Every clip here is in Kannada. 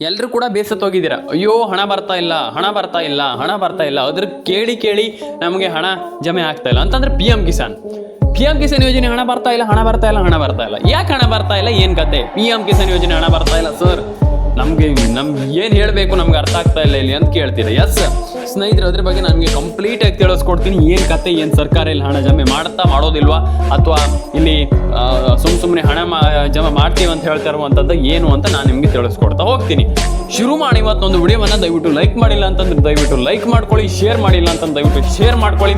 ಎಲ್ಲರೂ ಕೂಡ ಬೇಸತ್ತೋಗಿದ್ದೀರಾ ಅಯ್ಯೋ, ಹಣ ಬರ್ತಾ ಇಲ್ಲ, ಹಣ ಬರ್ತಾ ಇಲ್ಲ, ಹಣ ಬರ್ತಾ ಇಲ್ಲ. ಅದ್ರ ಕೇಳಿ ಕೇಳಿ ನಮಗೆ ಹಣ ಜಮೆ ಆಗ್ತಾ ಇಲ್ಲ. ಅಂತಂದ್ರೆ P M Kisan P M Kisan ಯೋಜನೆ ಹಣ ಬರ್ತಾ ಇಲ್ಲ, ಹಣ ಬರ್ತಾ ಇಲ್ಲ, ಹಣ ಬರ್ತಾ ಇಲ್ಲ. ಯಾಕೆ ಹಣ ಬರ್ತಾ ಇಲ್ಲ? ಏನು ಕತೆ ಪಿ ಎಂ ಕಿಸಾನ್ ಯೋಜನೆ ಹಣ ಬರ್ತಾ ಇಲ್ಲ, ಸರ್. ನಮಗೆ ನಮ್ಗೆ ಏನು ಹೇಳಬೇಕು ನಮ್ಗೆ ಅರ್ಥ ಆಗ್ತಾ ಇಲ್ಲ ಇಲ್ಲಿ ಅಂತ ಕೇಳ್ತೀರಾ? ಎಸ್ ಸ್ನೇಹಿತರೆ, ಅದ್ರ ಬಗ್ಗೆ ನನಗೆ ಕಂಪ್ಲೀಟ್ ಆಗಿ ತಿಳಿಸ್ಕೊಡ್ತೀನಿ. ಏನು ಕತೆ, ಏನು ಸರ್ಕಾರ ಇಲ್ಲಿ ಹಣ ಜಮೆ ಮಾಡುತ್ತಾ ಮಾಡೋದಿಲ್ವಾ? ಅಥವಾ ಇಲ್ಲಿ ಸುಮ್ಮ ಸುಮ್ಮನೆ ಹಣ ಜಮೆ ಮಾಡ್ತೀವಿ ಅಂತ ಹೇಳ್ತಾ ಏನು ಅಂತ ನಾನು ನಿಮಗೆ ತಿಳಿಸ್ಕೊಡ್ತಾ ಹೋಗ್ತೀನಿ. ಶುರು ಮಾಡಿ ಇವತ್ತೊಂದು ವಿಡಿಯೋವನ್ನು ದಯವಿಟ್ಟು ಲೈಕ್ ಮಾಡಿಲ್ಲ ಅಂತಂದ್ರೆ ದಯವಿಟ್ಟು ಲೈಕ್ ಮಾಡ್ಕೊಳ್ಳಿ ಶೇರ್ ಮಾಡಿಲ್ಲ ಅಂತಂದ್ರೆ ದಯವಿಟ್ಟು ಶೇರ್ ಮಾಡ್ಕೊಳ್ಳಿ.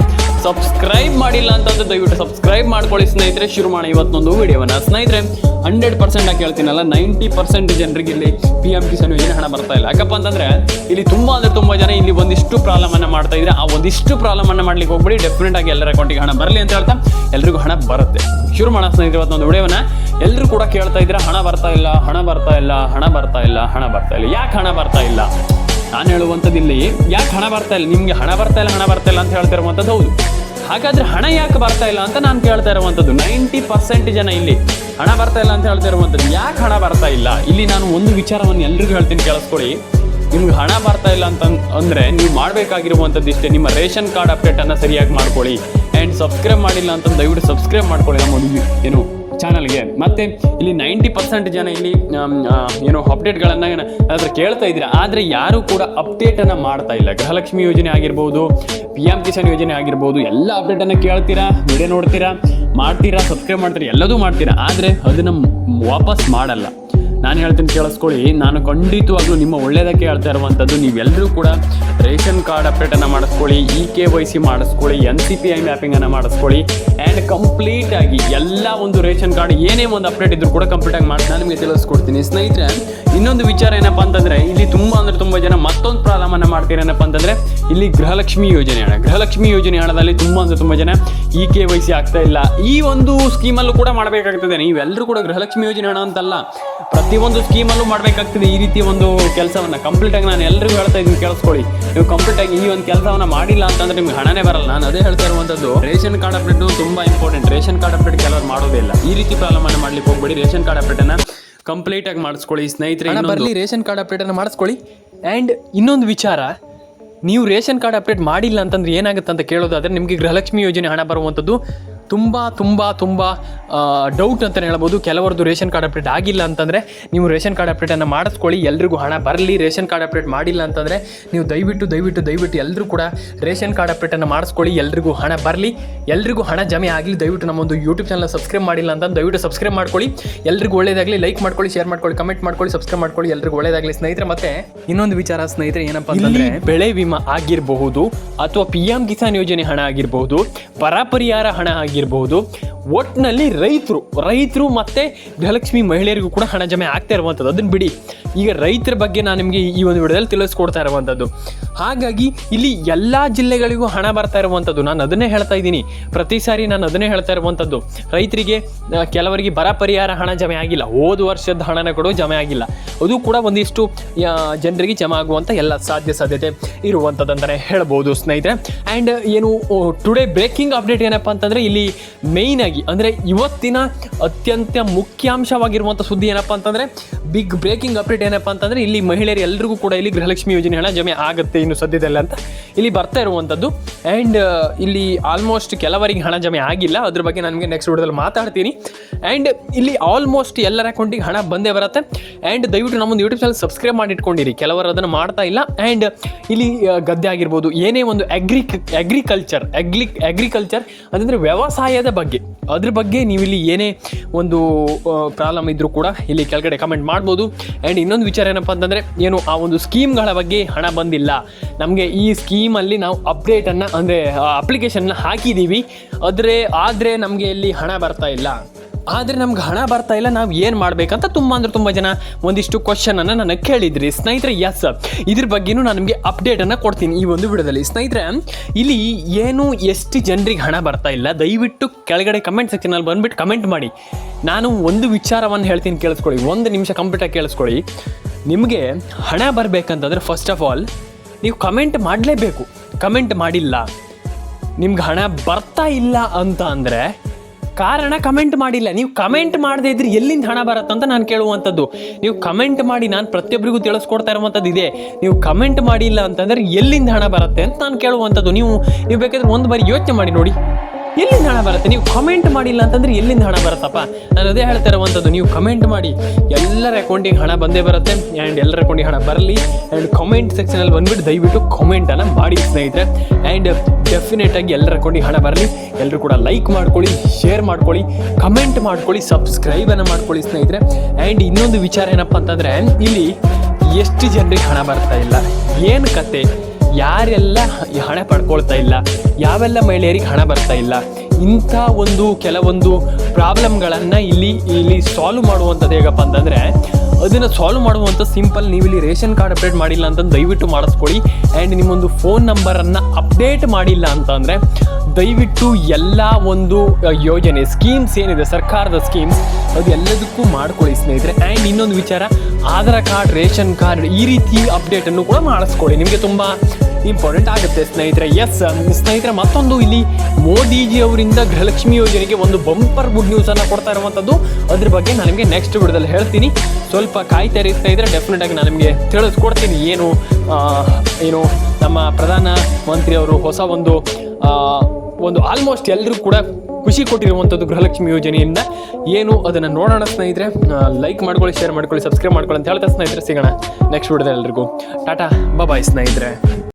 ಸಬ್ಸ್ಕ್ರೈಬ್ ಮಾಡಿಲ್ಲ ಅಂತಂದ್ರೆ ದಯವಿಟ್ಟು ಸಬ್ಸ್ಕ್ರೈಬ್ ಮಾಡ್ಕೊಳ್ಳಿ ಸ್ನೇಹಿತರೆ. ಶುರು ಮಾಡಿ ಇವತ್ತೊಂದು ವಿಡಿಯೋವನ್ನ. ಸ್ನೇಹಿತರೆ ಹಂಡ್ರೆಡ್ ಪರ್ಸೆಂಟ್ ಆಗಿ ಹೇಳ್ತೀನಲ್ಲ ನೈಂಟಿ ಪರ್ಸೆಂಟ್ ಜನರಿಗೆ ಇಲ್ಲಿ ಪಿ ಎಂ ಕಿಸಾನ್ ಯೋಜನೆ ಹಣ ಬರ್ತಾ ಇಲ್ಲ. ಯಾಕಪ್ಪ ಅಂತಂದ್ರೆ, ಇಲ್ಲಿ ತುಂಬಾ ಅಂದ್ರೆ ತುಂಬಾ ಜನ ಇಲ್ಲಿ ಒಂದಿಷ್ಟು ಪ್ರಾಬ್ಲಮ್ ಅನ್ನ ಮಾಡ್ತಾ ಇದ್ರೆ, ಆ ಒಂದಿಷ್ಟು ಪ್ರಾಬ್ಲಮ್ ಅನ್ನ ಮಾಡ್ಲಿಕ್ಕೆ ಹೋಗ್ಬಿಡಿ. ಡೆಫಿನೆಟ್ ಆಗಿ ಎಲ್ಲರ ಅಕೌಂಟಿಗೆ ಹಣ ಬರಲಿ ಅಂತ ಹೇಳ್ತಾ ಎಲ್ರಿಗೂ ಹಣ ಬರುತ್ತೆ. ಶುರು ಮಾಡೋಣ ಸ್ನೇಹಿತರೆ ಇವತ್ತೊಂದು ವಿಡಿಯೋವನ್ನ. ಎಲ್ಲರೂ ಕೂಡ ಕೇಳ್ತಾ ಇದ್ರೆ, ಹಣ ಬರ್ತಾ ಇಲ್ಲ, ಹಣ ಬರ್ತಾ ಇಲ್ಲ, ಹಣ ಬರ್ತಾ ಇಲ್ಲ, ಹಣ ಬರ್ತಾ ಇಲ್ಲ. ಯಾಕೆ ಹಣ ಬರ್ತಾ ಇಲ್ಲ? ನಾನು ಹೇಳುವಂಥದ್ದು ಇಲ್ಲಿ, ಯಾಕೆ ಹಣ ಬರ್ತಾ ಇಲ್ಲ? ನಿಮಗೆ ಹಣ ಬರ್ತಾ ಇಲ್ಲ, ಹಣ ಬರ್ತಾ ಇಲ್ಲ ಅಂತ ಹೇಳ್ತಿರುವಂಥದ್ದು ಹೌದು. ಹಾಗಾದ್ರೆ ಹಣ ಯಾಕೆ ಬರ್ತಾ ಇಲ್ಲ ಅಂತ ನಾನು ಕೇಳ್ತಾ ಇರುವಂಥದ್ದು. ನೈಂಟಿ ಪರ್ಸೆಂಟ್ ಜನ ಇಲ್ಲಿ ಹಣ ಬರ್ತಾ ಇಲ್ಲ ಅಂತ ಹೇಳ್ತಾ ಇರುವಂಥದ್ದು. ಯಾಕೆ ಹಣ ಬರ್ತಾ ಇಲ್ಲ? ಇಲ್ಲಿ ನಾನು ಒಂದು ವಿಚಾರವನ್ನು ಎಲ್ರಿಗೂ ಹೇಳ್ತೀನಿ, ಕೇಳಿಸ್ಕೊಳ್ಳಿ. ನಿಮ್ಗೆ ಹಣ ಬರ್ತಾ ಇಲ್ಲ ಅಂತ ಅಂದ್ರೆ ನೀವು ಮಾಡಬೇಕಾಗಿರುವಂಥದ್ದು ಇಷ್ಟೇ. ನಿಮ್ಮ ರೇಷನ್ ಕಾರ್ಡ್ ಅಪ್ಡೇಟ್ ಅನ್ನ ಸರಿಯಾಗಿ ಮಾಡ್ಕೊಳ್ಳಿ. ಆ್ಯಂಡ್ ಸಬ್ಸ್ಕ್ರೈಬ್ ಮಾಡಿಲ್ಲ ಅಂತ ದಯವಿಟ್ಟು ಸಬ್ಸ್ಕ್ರೈಬ್ ಮಾಡ್ಕೊಳ್ಳಿ. ನಮ್ಮ ಒಂದು ಏನು ಚಾನಲ್ಗೆ. ಮತ್ತೆ ಇಲ್ಲಿ ನೈಂಟಿ ಪರ್ಸೆಂಟ್ ಜನ ಇಲ್ಲಿ ಏನು ಅಪ್ಡೇಟ್ಗಳನ್ನು ಅದ್ರ ಕೇಳ್ತಾ ಇದ್ದೀರಾ. ಆದರೆ ಯಾರು ಕೂಡ ಅಪ್ಡೇಟನ್ನು ಮಾಡ್ತಾ ಇಲ್ಲ. ಗೃಹಲಕ್ಷ್ಮಿ ಯೋಜನೆ ಆಗಿರ್ಬೋದು ಪಿ ಎಂ ಕಿಸಾನ್ ಯೋಜನೆ ಆಗಿರ್ಬೋದು, ಎಲ್ಲ ಅಪ್ಡೇಟನ್ನು ಕೇಳ್ತೀರಾ, ವಿಡಿಯೋ ನೋಡ್ತೀರಾ, ಮಾಡ್ತೀರಾ, ಸಬ್ಸ್ಕ್ರೈಬ್ ಮಾಡ್ತೀರಾ, ಎಲ್ಲದೂ ಮಾಡ್ತೀರಾ. ಆದರೆ ಅದನ್ನು ವಾಪಸ್ ಮಾಡಲ್ಲ. ನಾನು ಹೇಳ್ತೀನಿ ಕೇಳಿಸ್ಕೊಳ್ಳಿ. ನಾನು ಖಂಡಿತವಾಗ್ಲೂ ನಿಮ್ಮ ಒಳ್ಳೆಯದಕ್ಕೆ ಹೇಳ್ತಾ ಇರುವಂಥದ್ದು ನೀವೆಲ್ಲರೂ ಕೂಡ ರೇಷನ್ ಕಾರ್ಡ್ ಅಪ್ಡೇಟನ್ನು ಮಾಡಿಸ್ಕೊಳ್ಳಿ, ಇ ಕೆ ವೈ ಸಿ ಮಾಡಿಸ್ಕೊಳ್ಳಿ, ಎನ್ ಸಿ ಪಿ ಐ ಮ್ಯಾಪಿಂಗನ್ನು ಮಾಡಿಸ್ಕೊಳ್ಳಿ ಆ್ಯಂಡ್ ಕಂಪ್ಲೀಟ್ ಆಗಿ ಎಲ್ಲ ಒಂದು ರೇಷನ್ ಕಾರ್ಡ್ ಏನೇ ಒಂದು ಅಪ್ಡೇಟ್ ಇದ್ರೂ ಕೂಡ ಕಂಪ್ಲೀಟಾಗಿ ಮಾಡಿ, ನಾನು ನಿಮಗೆ ತಿಳಿಸ್ಕೊಡ್ತೀನಿ. ಸ್ನೇಹಿತರೆ, ಇನ್ನೊಂದು ವಿಚಾರ ಏನಪ್ಪ ಅಂತಂದರೆ, ಇಲ್ಲಿ ತುಂಬ ಅಂದರೆ ತುಂಬ ಜನ ಮತ್ತೊಂದು ಪ್ರಾಬ್ಲಮನ್ನು ಮಾಡ್ತೀರೇನಪ್ಪ ಅಂತಂದರೆ, ಇಲ್ಲಿ ಗೃಹಲಕ್ಷ್ಮಿ ಯೋಜನೆ ಹಣ ಗೃಹಲಕ್ಷ್ಮಿ ಯೋಜನೆ ಹಣದಲ್ಲಿ ತುಂಬ ಅಂದರೆ ತುಂಬ ಜನ ಇ ಕೆ ವೈ ಸಿ ಆಗ್ತಾ ಇಲ್ಲ. ಈ ಒಂದು ಸ್ಕೀಮಲ್ಲೂ ಕೂಡ ಮಾಡಬೇಕಾಗ್ತದೆ. ನೀವೆಲ್ಲರೂ ಕೂಡ ಗೃಹಲಕ್ಷ್ಮಿ ಯೋಜನೆ ಹಣ ಅಂತಲ್ಲ. ಪ್ರತಿಯೊಂದು ಸ್ಕೀಮಲ್ಲೂ ಮಾಡಬೇಕಾಗ್ತದೆ ಈ ರೀತಿ ಒಂದು ಕೆಲಸವನ್ನು. ಕಂಪ್ಲೀಟಾಗಿ ನಾನು ಎಲ್ರಿಗೂ ಹೇಳ್ತಾ ಇದ್ದೀನಿ ಕೇಳಿಸ್ಕೊಳ್ಳಿ. ನೀವು ಕಂಪ್ಲೀಟಾಗಿ ಈ ಒಂದು ಕೆಲಸವನ್ನು ಮಾಡಿಲ್ಲ ಅಂತಂದ್ರೆ ನಿಮ್ಗೆ ಹಣನೇ ಬರಲ್ಲ. ನಾನು ಅದೇ ಹೇಳ್ತಾ ಇರುವಂಥದ್ದು ರೇಷನ್ ಕಾರ್ಡ್ ಅಪ್ಡೇಟ್ ತುಂಬ ಇಂಪಾರ್ಟೆಂಟ್ ರೇಷನ್ ಕಾರ್ಡ್ ಅಪ್ಡೇಟ್ ಕೆಲವರು ಮಾಡೋದೇ ಇಲ್ಲ. ಈ ರೀತಿ ಪ್ರಾಬ್ಲಮ್ ಅನ್ನ ಮಾಡ್ಲಿಕ್ಕೆ ಹೋಗ್ಬೇಡಿ. ರೇಷನ್ ಕಾರ್ಡ್ ಅಪ್ಡೇಟನ್ನು ಕಂಪ್ಲೀಟ್ ಆಗಿ ಮಾಡಿಸ್ಕೊಳ್ಳಿ ಸ್ನೇಹಿತರೆ. ಇನ್ನೊಂದು ಬರಲಿ ರೇಷನ್ ಕಾರ್ಡ್ ಅಪ್ಡೇಟನ್ನು ಮಾಡಿಸ್ಕೊಳ್ಳಿ. ಆ್ಯಂಡ್ ಇನ್ನೊಂದು ವಿಚಾರ ನೀವು ರೇಷನ್ ಕಾರ್ಡ್ ಅಪ್ಡೇಟ್ ಮಾಡಿಲ್ಲ ಅಂತಂದ್ರೆ ಏನಾಗುತ್ತೆ ಅಂತ ಕೇಳೋದಾದರೆ ನಿಮಗೆ ಗೃಹಲಕ್ಷ್ಮಿ ಯೋಜನೆ ಹಣ ಬರುವಂಥದ್ದು ತುಂಬ ತುಂಬ ತುಂಬ ಡೌಟ್ ಅಂತಲೇ ಹೇಳ್ಬೋದು. ಕೆಲವರದ್ದು ರೇಷನ್ ಕಾರ್ಡ್ ಅಪ್ಡೇಟ್ ಆಗಿಲ್ಲ ಅಂತಂದರೆ ನೀವು ರೇಷನ್ ಕಾರ್ಡ್ ಅಪ್ಡೇಟನ್ನು ಮಾಡಿಸ್ಕೊಳ್ಳಿ ಎಲ್ರಿಗೂ ಹಣ ಬರಲಿ ರೇಷನ್ ಕಾರ್ಡ್ ಅಪ್ಡೇಟ್ ಮಾಡಿಲ್ಲ ಅಂತಂದರೆ ನೀವು ದಯವಿಟ್ಟು ದಯವಿಟ್ಟು ದಯವಿಟ್ಟು ಎಲ್ಲರೂ ಕೂಡ ರೇಷನ್ ಕಾರ್ಡ್ ಅಪ್ಡೇಟನ್ನು ಮಾಡಿಸ್ಕೊಳ್ಳಿ ಎಲ್ರಿಗೂ ಹಣ ಬರಲಿ ಎಲ್ರಿಗೂ ಹಣ ಜಮೆ ಆಗಲಿ ದಯವಿಟ್ಟು ನಮ್ಮೊಂದು ಯೂಟ್ಯೂಬ್ ಚಾನಲ್ ಸಬ್ಸ್ಕ್ರೈಬ್ ಮಾಡಿಲ್ಲ ಅಂತ ದಯವಿಟ್ಟು ಸಬ್ಸ್ಕ್ರೈಬ್ ಮಾಡ್ಕೊಳ್ಳಿ. ಎಲ್ರಿಗೂ ಒಳ್ಳೇದಾಗಲಿ ಲೈಕ್ ಮಾಡ್ಕೊಳ್ಳಿ ಶೇರ್ ಮಾಡ್ಕೊಳ್ಳಿ ಕಮೆಂಟ್ ಮಾಡ್ಕೊಳ್ಳಿ ಸಬ್ಸ್ಕ್ರೈಬ್ ಮಾಡ್ಕೊಳ್ಳಿ ಎಲ್ರಿಗೂ ಒಳ್ಳೆಯದಾಗಲಿ ಸ್ನೇಹಿತರೆ. ಮತ್ತೆ ಇನ್ನೊಂದು ವಿಚಾರ ಸ್ನೇಹಿತರೆ ಏನಪ್ಪ ಅಂತಂದರೆ ಬೆಳೆ ವಿಮಾ ಆಗಿರಬಹುದು ಅಥವಾ ಪಿ ಎಂ ಕಿಸಾನ್ ಯೋಜನೆ ಹಣ ಆಗಿರಬಹುದು ಪರಪರಿಹಾರ ಹಣ ಹಣ ಆಗಿರಬಹುದು. ಒಟ್ಟಿನಲ್ಲಿ ರೈತರು ರೈತರು ಮತ್ತೆ ಗೃಹಲಕ್ಷ್ಮಿ ಮಹಿಳೆಯರಿಗೂ ಕೂಡ ಹಣ ಜಮೆ ಆಗ್ತಾ ಇರುವಂಥದ್ದು ಅದನ್ನ ಬಿಡಿ. ಈಗ ರೈತರ ಬಗ್ಗೆ ನಾನು ನಿಮಗೆ ಈ ಒಂದು ವಿಡಿಯೋದಲ್ಲಿ ತಿಳಿಸ್ಕೊಡ್ತಾ ಇರುವಂಥದ್ದು ಹಾಗಾಗಿ ಇಲ್ಲಿ ಎಲ್ಲ ಜಿಲ್ಲೆಗಳಿಗೂ ಹಣ ಬರ್ತಾ ಇರುವಂಥದ್ದು ನಾನು ಅದನ್ನೇ ಹೇಳ್ತಾ ಇದ್ದೀನಿ. ಪ್ರತಿ ಸಾರಿ ನಾನು ಅದನ್ನೇ ಹೇಳ್ತಾ ಇರುವಂಥದ್ದು ರೈತರಿಗೆ ಕೆಲವರಿಗೆ ಬರ ಪರಿಹಾರ ಹಣ ಜಮೆ ಆಗಿಲ್ಲ. ಹೋದ ವರ್ಷದ ಹಣನ ಕೂಡ ಜಮೆ ಆಗಿಲ್ಲ. ಅದು ಕೂಡ ಒಂದಿಷ್ಟು ಜನರಿಗೆ ಜಮೆ ಆಗುವಂಥ ಎಲ್ಲ ಸಾಧ್ಯ ಸಾಧ್ಯತೆ ಇರುವಂಥದ್ದು ಅಂತಲೇ ಹೇಳ್ಬೋದು ಸ್ನೇಹಿತರೆ. ಆ್ಯಂಡ್ ಏನು ಟುಡೇ ಬ್ರೇಕಿಂಗ್ ಅಪ್ಡೇಟ್ ಏನಪ್ಪ ಅಂತಂದರೆ ಇಲ್ಲಿ ಮೇಯ್ನ್ ಆಗಿ, ಅಂದರೆ ಇವತ್ತಿನ ಅತ್ಯಂತ ಮುಖ್ಯಾಂಶವಾಗಿರುವಂಥ ಸುದ್ದಿ ಏನಪ್ಪ ಅಂತಂದರೆ ಬಿಗ್ ಬ್ರೇಕಿಂಗ್ ಅಪ್ಡೇಟ್ ಏನಪ್ಪ ಅಂತಂದರೆ, ಇಲ್ಲಿ ಮಹಿಳೆಯರು ಎಲ್ಲರಿಗೂ ಕೂಡ ಇಲ್ಲಿ ಗೃಹಲಕ್ಷ್ಮಿ ಯೋಜನೆ ಹಣ ಜಮೆ ಆಗುತ್ತೆ ಇನ್ನು ಸದ್ಯದಲ್ಲೇ ಅಂತ ಇಲ್ಲಿ ಬರ್ತಾ ಇರುವಂಥದ್ದು ಆ್ಯಂಡ್ ಇಲ್ಲಿ ಆಲ್ಮೋಸ್ಟ್ ಕೆಲವರಿಗೆ ಹಣ ಜಮೆ ಆಗಿಲ್ಲ. ಅದ್ರ ಬಗ್ಗೆ ನನಗೆ ನೆಕ್ಸ್ಟ್ ವಿಡಿಯೋದಲ್ಲಿ ಮಾತಾಡ್ತೀನಿ. ಆ್ಯಂಡ್ ಇಲ್ಲಿ ಆಲ್ಮೋಸ್ಟ್ ಎಲ್ಲರ ಅಕೌಂಟಿಗೆ ಹಣ ಬಂದೇ ಬರುತ್ತೆ. ಆ್ಯಂಡ್ ದಯವಿಟ್ಟು ನಮ್ಮೊಂದು ಯೂಟ್ಯೂಬ್ ಚಾನಲ್ ಸಬ್ಸ್ಕ್ರೈಬ್ ಮಾಡಿ ಇಟ್ಕೊಂಡಿರಿ ಕೆಲವರು ಅದನ್ನು ಮಾಡ್ತಾ ಇಲ್ಲ. ಆ್ಯಂಡ್ ಇಲ್ಲಿ ಗದ್ದೆ ಆಗಿರ್ಬೋದು, ಏನೇ ಒಂದು ಅಗ್ರಿ ಅಗ್ರಿಕಲ್ಚರ್ ಅಗ್ಲಿಕ್ ಅಗ್ರಿಕಲ್ಚರ್ ಅಂತಂದರೆ ವ್ಯವಸಾಯದ ಬಗ್ಗೆ. ಅದ್ರ ಬಗ್ಗೆ ನೀವು ಇಲ್ಲಿ ಏನೇ ಒಂದು ಪ್ರಾಬ್ಲಮ್ ಇದ್ದರೂ ಕೂಡ ಇಲ್ಲಿ ಕೆಳಗಡೆ ಕಮೆಂಟ್ ಮಾಡ್ಬೋದು. ಆ್ಯಂಡ್ ಇನ್ನೊಂದು ವಿಚಾರ ಏನಪ್ಪ ಅಂತಂದರೆ, ಏನು ಆ ಒಂದು ಸ್ಕೀಮ್ಗಳ ಬಗ್ಗೆ ಹಣ ಬಂದಿಲ್ಲ. ನಮಗೆ ಈ ಸ್ಕೀಮಲ್ಲಿ ನಾವು ಅಪ್ಡೇಟನ್ನು ಅಂದರೆ ಅಪ್ಲಿಕೇಶನ್ನ ಹಾಕಿದ್ದೀವಿ ಆದರೆ ಆದರೆ ನಮಗೆ ಇಲ್ಲಿ ಹಣ ಬರ್ತಾ ಇಲ್ಲ. ಆದರೆ ನಮ್ಗೆ ಹಣ ಬರ್ತಾ ಇಲ್ಲ, ನಾವು ಏನು ಮಾಡಬೇಕಂತ ತುಂಬ ಅಂದ್ರೆ ತುಂಬ ಜನ ಒಂದಿಷ್ಟು ಕ್ವಶನನ್ನು ನನಗೆ ಕೇಳಿದ್ರಿ. ಸ್ನೇಹಿತರೆ ಎಸ್ ಇದ್ರ ಬಗ್ಗೆನೂ ನಾನು ನಿಮಗೆ ಅಪ್ಡೇಟನ್ನು ಕೊಡ್ತೀನಿ ಈ ಒಂದು ವಿಡಿಯೋದಲ್ಲಿ. ಸ್ನೇಹಿತರೆ, ಇಲ್ಲಿ ಏನು ಎಷ್ಟು ಜನರಿಗೆ ಹಣ ಬರ್ತಾ ಇಲ್ಲ, ದಯವಿಟ್ಟು ಕೆಳಗಡೆ ಕಮೆಂಟ್ ಸೆಕ್ಷನಲ್ಲಿ ಬಂದುಬಿಟ್ಟು ಕಮೆಂಟ್ ಮಾಡಿ. ನಾನು ಒಂದು ವಿಚಾರವನ್ನು ಹೇಳ್ತೀನಿ, ಕೇಳಿಸ್ಕೊಳ್ಳಿ. ಒಂದು ನಿಮಿಷ ಕಂಪ್ಲೀಟಾಗಿ ಕೇಳಿಸ್ಕೊಳ್ಳಿ. ನಿಮಗೆ ಹಣ ಬರಬೇಕಂತಂದ್ರೆ ಫಸ್ಟ್ ಆಫ್ ಆಲ್ ನೀವು ಕಮೆಂಟ್ ಮಾಡಲೇಬೇಕು. ಕಮೆಂಟ್ ಮಾಡಿಲ್ಲ. ನಿಮ್ಗೆ ಹಣ ಬರ್ತಾ ಇಲ್ಲ ಅಂತ ಅಂದರೆ ಕಾರಣ ಕಮೆಂಟ್ ಮಾಡಿಲ್ಲ. ನೀವು ಕಮೆಂಟ್ ಮಾಡದೇ ಇದ್ರೆ ಎಲ್ಲಿಂದ ಹಣ ಬರುತ್ತೆ ಅಂತ ನಾನು ಕೇಳುವಂಥದ್ದು. ನೀವು ಕಮೆಂಟ್ ಮಾಡಿ ನಾನು ಪ್ರತಿಯೊಬ್ಬರಿಗೂ ತಿಳಿಸ್ಕೊಡ್ತಾ ಇರುವಂಥದ್ದು ಇದೆ. ನೀವು ಕಮೆಂಟ್ ಮಾಡಿಲ್ಲ ಅಂತಂದ್ರೆ ಎಲ್ಲಿಂದ ಹಣ ಬರುತ್ತೆ ಅಂತ ನಾನು ಕೇಳುವಂಥದ್ದು. ನೀವು ನೀವು ಬೇಕಾದ್ರೆ ಒಂದು ಬಾರಿ ಯೋಚನೆ ಮಾಡಿ ನೋಡಿ. ಎಲ್ಲಿಂದ ಹಣ ಬರುತ್ತೆ? ನೀವು ಕಮೆಂಟ್ ಮಾಡಿಲ್ಲ ಅಂತಂದ್ರೆ ಎಲ್ಲಿಂದ ಹಣ ಬರುತ್ತಪ್ಪ? ನಾನು ಅದೇ ಹೇಳ್ತಾ ಇರುವಂಥದ್ದು. ನೀವು ಕಮೆಂಟ್ ಮಾಡಿ. ಎಲ್ಲರ ಅಕೌಂಟಿಗೆ ಹಣ ಬಂದೇ ಬರುತ್ತೆ. ಆ್ಯಂಡ್ ಎಲ್ಲರ ಅಕೌಂಟಿಗೆ ಹಣ ಬರಲಿ. ಆ್ಯಂಡ್ ಕಮೆಂಟ್ ಸೆಕ್ಷನಲ್ಲಿ ಬಂದ್ಬಿಟ್ಟು ದಯವಿಟ್ಟು ಕಮೆಂಟನ್ನು ಮಾಡಿ ಸ್ನೇಹಿತರೆ. ಆ್ಯಂಡ್ ಡೆಫಿನೆಟ್ ಆಗಿ ಎಲ್ಲರ ಕೊಡಿ ಹಣ ಬರಲಿ. ಎಲ್ಲರೂ ಕೂಡ ಲೈಕ್ ಮಾಡ್ಕೊಳ್ಳಿ ಶೇರ್ ಮಾಡ್ಕೊಳ್ಳಿ ಕಮೆಂಟ್ ಮಾಡ್ಕೊಳ್ಳಿ ಸಬ್ಸ್ಕ್ರೈಬನ್ನು ಮಾಡ್ಕೊಳ್ಳಿ ಸ್ನೇಹಿತರೆ. ಆ್ಯಂಡ್ ಇನ್ನೊಂದು ವಿಚಾರ ಏನಪ್ಪ ಅಂತಂದರೆ, ಇಲ್ಲಿ ಎಷ್ಟು ಜನರಿಗೆ ಹಣ ಬರ್ತಾ ಇಲ್ಲ. ಏನು ಕತೆ? ಯಾರೆಲ್ಲ ಹಣ ಪಡ್ಕೊಳ್ತಾ ಇಲ್ಲ. ಯಾವೆಲ್ಲ ಮಹಿಳೆಯರಿಗೆ ಹಣ ಬರ್ತಾ ಇಲ್ಲ. ಇಂಥ ಒಂದು ಕೆಲವೊಂದು ಪ್ರಾಬ್ಲಮ್ಗಳನ್ನು ಇಲ್ಲಿ ಇಲ್ಲಿ ಸಾಲ್ವ್ ಮಾಡುವಂಥದ್ದು ಹೇಗಪ್ಪ ಅಂತಂದರೆ ಅದನ್ನು ಸಾಲ್ವ್ ಮಾಡುವಂಥ ಸಿಂಪಲ್ ನೀವು ಇಲ್ಲಿ ರೇಷನ್ ಕಾರ್ಡ್ ಅಪ್ಡೇಟ್ ಮಾಡಿಲ್ಲ ಅಂತಂದು ದಯವಿಟ್ಟು ಮಾಡಿಸ್ಕೊಳ್ಳಿ. ಆ್ಯಂಡ್ ನಿಮ್ಮೊಂದು ಫೋನ್ ನಂಬರನ್ನು ಅಪ್ಡೇಟ್ ಮಾಡಿಲ್ಲ ಅಂತಂದರೆ ದಯವಿಟ್ಟು ಎಲ್ಲ ಒಂದು ಯೋಜನೆ ಸ್ಕೀಮ್ಸ್ ಏನಿದೆ, ಸರ್ಕಾರದ ಸ್ಕೀಮ್ಸ್ ಅದು ಎಲ್ಲದಕ್ಕೂ ಮಾಡ್ಕೊಳ್ಳಿ ಸ್ನೇಹಿತರೆ. ಆ್ಯಂಡ್ ಇನ್ನೊಂದು ವಿಚಾರ, ಆಧಾರ್ ಕಾರ್ಡ್, ರೇಷನ್ ಕಾರ್ಡ್, ಈ ರೀತಿ ಅಪ್ಡೇಟನ್ನು ಕೂಡ ಮಾಡಿಸ್ಕೊಳ್ಳಿ. ನಿಮಗೆ ತುಂಬ ಇಂಪಾರ್ಟೆಂಟ್ ಆಗುತ್ತೆ ಸ್ನೇಹಿತರೆ. ಎಸ್ ಸ್ನೇಹಿತರೆ, ಮತ್ತೊಂದು ಇಲ್ಲಿ ಮೋದಿಜಿ ಅವರಿಂದ ಗೃಹಲಕ್ಷ್ಮಿ ಯೋಜನೆಗೆ ಒಂದು ಬಂಪರ್ ಗುಡ್ ನ್ಯೂಸನ್ನು ಕೊಡ್ತಾ ಇರುವಂಥದ್ದು ಅದ್ರ ಬಗ್ಗೆ ನಾನು ನಿಮಗೆ ನೆಕ್ಸ್ಟ್ ವಿಡಿಯೋದಲ್ಲಿ ಹೇಳ್ತೀನಿ. ಸ್ವಲ್ಪ ಕಾಯ್ತಾ ಇರಿ ಸ್ನೇಹಿತರೆ. ಡೆಫಿನೆಟ್ ಆಗಿ ನಾನು ನಿಮಗೆ ತಿಳಿಸ್ಕೊಡ್ತೀನಿ ಏನು ಏನು ನಮ್ಮ ಪ್ರಧಾನ ಮಂತ್ರಿಯವರು ಹೊಸ ಒಂದು ಒಂದು ಆಲ್ಮೋಸ್ಟ್ ಎಲ್ಲರೂ ಕೂಡ ಖುಷಿ ಕೊಟ್ಟಿರುವಂಥದ್ದು ಗೃಹಲಕ್ಷ್ಮಿ ಯೋಜನೆಯಿಂದ. ಏನು ಅದನ್ನು ನೋಡೋಣ ಸ್ನೇಹಿತರೆ. ಲೈಕ್ ಮಾಡ್ಕೊಳ್ಳಿ ಶೇರ್ ಮಾಡ್ಕೊಳ್ಳಿ ಸಬ್ಸ್ಕ್ರೈಬ್ ಮಾಡ್ಕೊಳ್ಳಿ ಅಂತ ಹೇಳ್ತಾ ಸ್ನೇಹಿತರೆ, ಸಿಗೋಣ ನೆಕ್ಸ್ಟ್ ವಿಡಿಯೋದಲ್ಲಿ ಎಲ್ರಿಗೂ. ಟಾಟಾ ಬಾಯ್ ಸ್ನೇಹಿತರೆ.